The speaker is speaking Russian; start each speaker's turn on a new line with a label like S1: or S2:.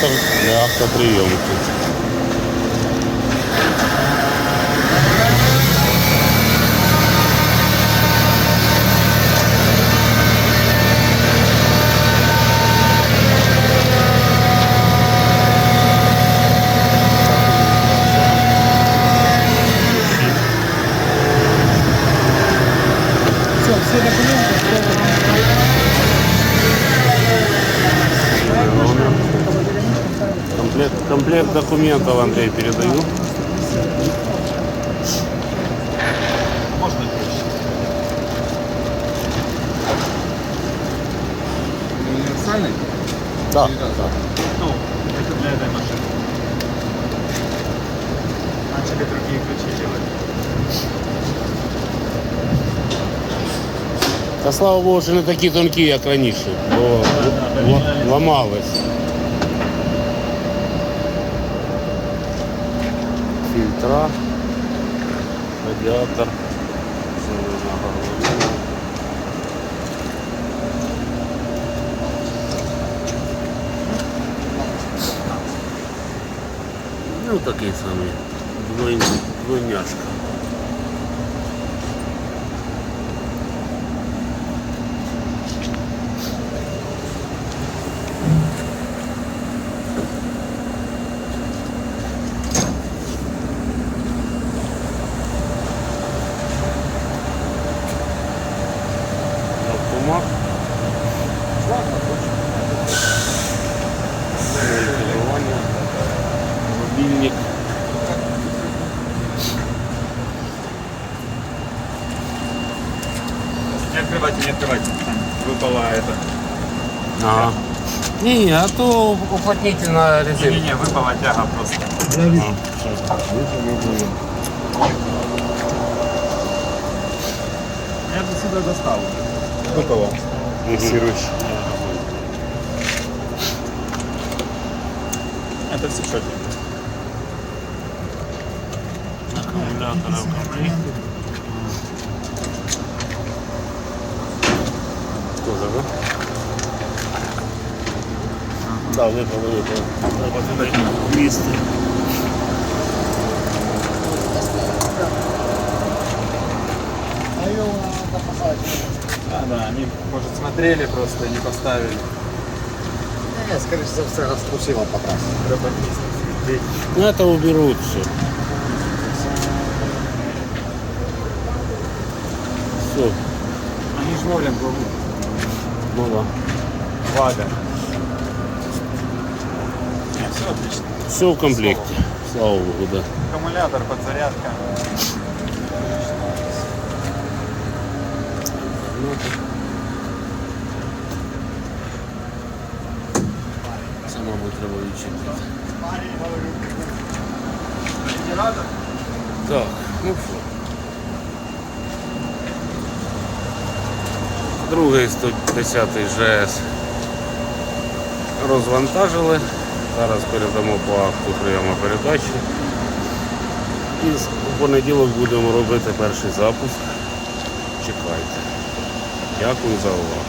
S1: Фільтр для автоприйомки.
S2: Все, все документы.
S1: Комплект, комплект документов, Андрей, передаю.
S3: Можно проще? Универсальный?
S1: Да.
S3: Ну, это для этой машины. Начали другие ключи делать.
S1: Та слава Богу, що не такі тонкі, як раніше, бо л- ламались. Фільтра, радіатор. зелена горловина. Ну, такий самий. Двойня- Двойняшка.
S3: Открывайте, не открывайте. Выпала это.
S1: Ага. Не, а то уплотнитель на резерве.
S3: Не-не-не, выпала тяга просто. Я бы сюда достал. Выпала. Фиксирующий. Это все четенько.
S1: Аккумулятор в комплекте. Тоже, да? Да, выпало, выпало. Треба туда вместе.
S2: А.
S3: А, да, они, может, смотрели просто, не поставили.
S2: Не, скорее всего, все покрас.
S3: Треба вместе смотреть.
S1: Ну, это уберут все. Все,
S3: Они ж волен плывут.
S1: Ну да.
S3: Влага. Не, все отлично.
S1: Все в комплекте. Слава Богу, да.
S3: Аккумулятор, подзарядка.
S1: Мабуть, треба відчинити. Так, ну що. Другий 110 ЖС розвантажили. Зараз передамо по акту прийому передачі. І в понеділок будемо робити перший запуск. Чекайте. Дякую за увагу.